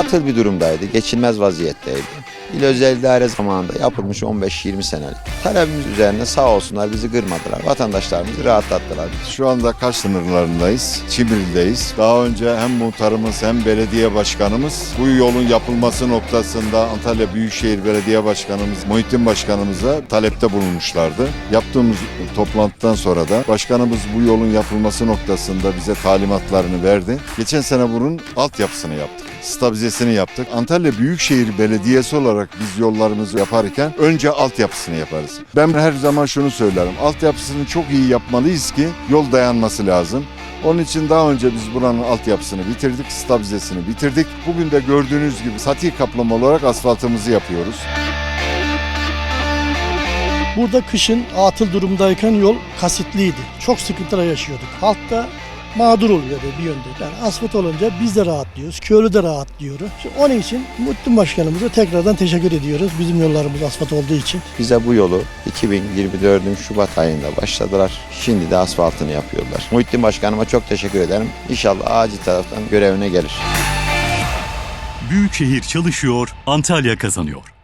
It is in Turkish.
atıl bir durumdaydı. Geçilmez vaziyetteydi. İl özel idare zamanında yapılmış 15-20 senelik. Talebimiz üzerine sağ olsunlar bizi kırmadılar. Vatandaşlarımızı rahatlattılar. Şu anda Kaş sınırlarındayız. Çimril'deyiz. Daha önce hem muhtarımız hem belediye başkanımız bu yolun yapılması noktasında Antalya Büyükşehir Belediye Başkanımız Muhittin Başkanımıza talepte bulunmuşlardı. Yaptığımız toplantıdan sonra da başkanımız bu yolun yapılması noktasında bize talimatlarını verdi. Geçen sene bunun altyapısını yaptık. Stabilizesini yaptık. Antalya Büyükşehir Belediyesi olarak biz yollarımızı yaparken önce altyapısını yaparız. Ben her zaman şunu söylerim. Altyapısını çok iyi yapmalıyız ki yol dayanması lazım. Onun için daha önce biz buranın altyapısını bitirdik, stabilizesini bitirdik. Bugün de gördüğünüz gibi sati kaplama olarak asfaltımızı yapıyoruz. Burada kışın atıl durumdayken yol kasitliydi. Çok sıkıntılar yaşıyorduk. Halk da mağdur oluyordu bir yönde. Yani asfalt olunca biz de rahatlıyoruz. Köylü de rahatlıyor. Şimdi onun için Muhittin Başkanımıza tekrardan teşekkür ediyoruz. Bizim yollarımız asfalt olduğu için. Bize bu yolu 2024'ün Şubat ayında başladılar. Şimdi de asfaltını yapıyorlar. Muhittin Başkanıma çok teşekkür ederim. İnşallah acil taraftan görevine gelir. Büyükşehir çalışıyor, Antalya kazanıyor.